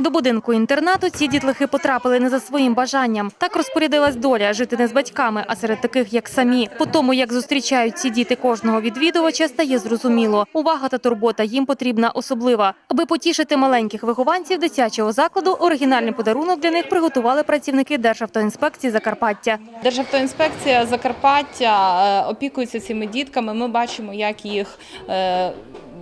До будинку інтернату ці дітлахи потрапили не за своїм бажанням. Так розпорядилась доля жити не з батьками, а серед таких, як самі. По тому, як зустрічають ці діти кожного відвідувача, стає зрозуміло. Увага та турбота їм потрібна особлива. Аби потішити маленьких вихованців дитячого закладу, оригінальний подарунок для них приготували працівники Державтоінспекції Закарпаття. Державтоінспекція Закарпаття е, опікується цими дітками. Ми бачимо, як їх е,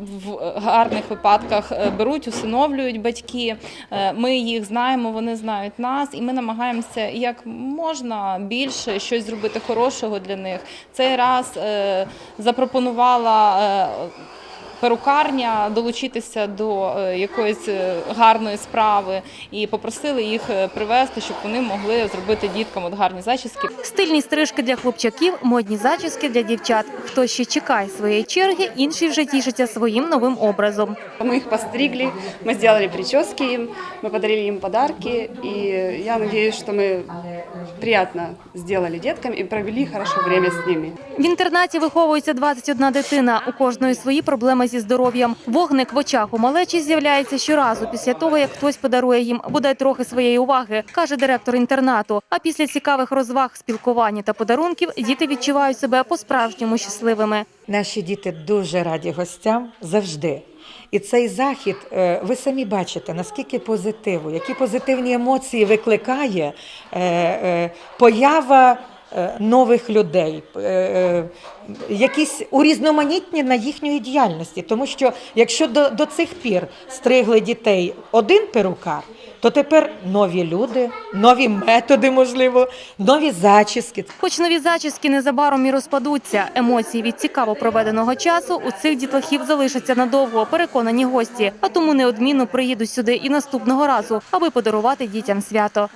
в гарних випадках е, беруть, усиновлюють батьки. Е, Ми їх знаємо, вони знають нас, і ми намагаємося як можна більше щось зробити хорошого для них. Цей раз е, запропонувала е, Перукарня долучитися до е, якоїсь е, гарної справи і попросили їх е, привезти, щоб вони могли зробити діткам от гарні зачіски. Стильні стрижки для хлопчаків, модні зачіски для дівчат. Хто ще чекає своєї черги, інший вже тішиться своїм новим образом. Мы их постригли, мы сделали прически им, мы подарили им подарки, и я надеюсь, что мы приятно сделали деткам и провели хорошо время с ними. В інтернаті виховується 21 дитина. У кожної свої проблеми зі здоров'ям. Вогник в очах у малечі з'являється щоразу після того, як хтось подарує їм бодай трохи своєї уваги, каже директор інтернату. А після цікавих розваг, спілкування та подарунків діти відчувають себе по-справжньому щасливими. Наші діти дуже раді гостям завжди. І цей захід, е, ви самі бачите, наскільки позитиву, які позитивні емоції викликає е, е, поява нових людей, е, е, якісь урізноманітні на їхньої діяльності. Тому що якщо до, до цих пір стригли дітей один перукар, то тепер нові люди, нові методи, можливо, нові зачіски. Хоч нові зачіски незабаром і розпадуться, емоції від цікаво проведеного часу у цих дітлахів залишаться надовго, переконані гості. А тому неодмінно приїдуть сюди і наступного разу, аби подарувати дітям свято.